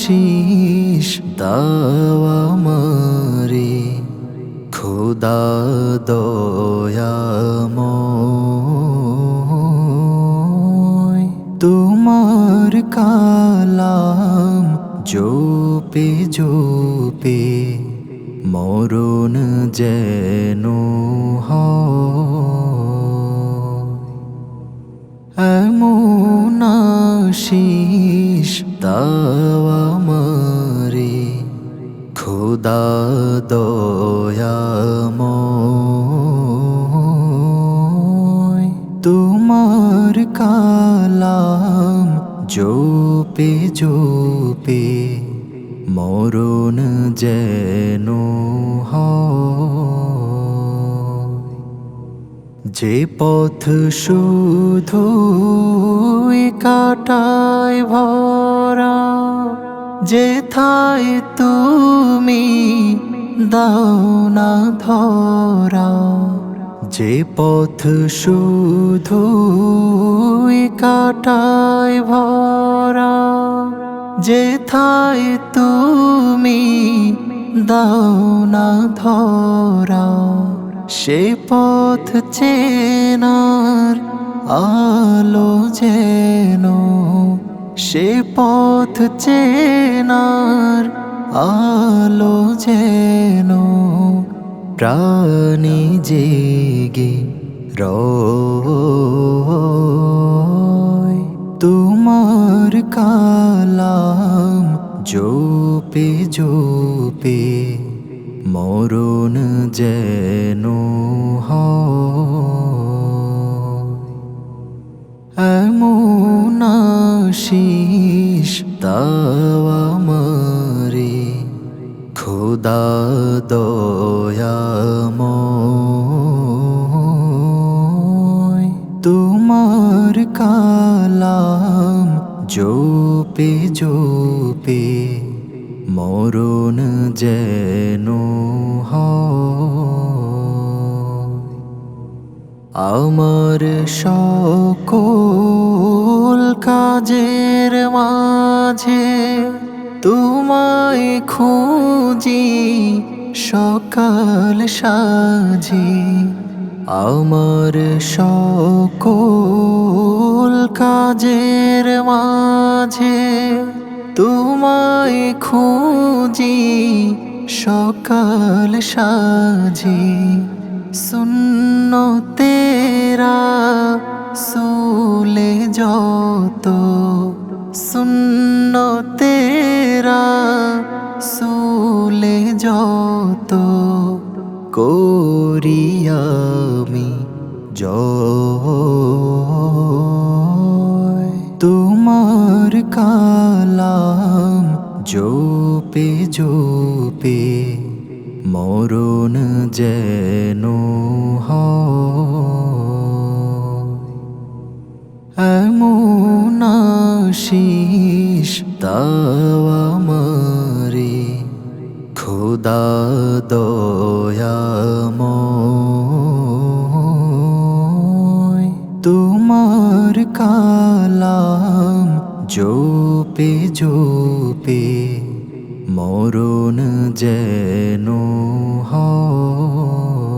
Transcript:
শীষ দাওয়া মারে খোদা দয়াময় তোমার কালাম জোপে জোপে মরণ যেন এমন আশিস মারে খোদা দয়াময় তোমার কালাম জোপে জোপে মরণ যেন যে পথ শুধু কাটায় ভরা যে থায় তুমি দাও না ধরা, যে পথ শুধু কাটায় ভরা যে থায় তুমি দাও না ধরা, সে পথ চেনার আলো যেন সে পথ চেনার আলো যেন প্রাণী জেগে রয়। তোমার কালাম জোপে জোপে মরণ যেন হয়। এমন আশিস দাওয়া মারে খোদা দয়াময় তোমার কালাম জোপে জোপে মরণ যেন আমার সকল কাজের মাঝে তোমায় খুঁজি, সকাল সাঝে আমার সকল কাজের মাঝে তোমায় খুঁজি, সকাল সাঝে শূন্য তেরা সুলে যত সুলে যত করিয়ামি জয়। তোমার কালাম জোপে জোপে মরণ যেন এমন আশিস মারে খোদা দয়াময় তোমার কালাম জোপে জোপে মরণ যেন হয়।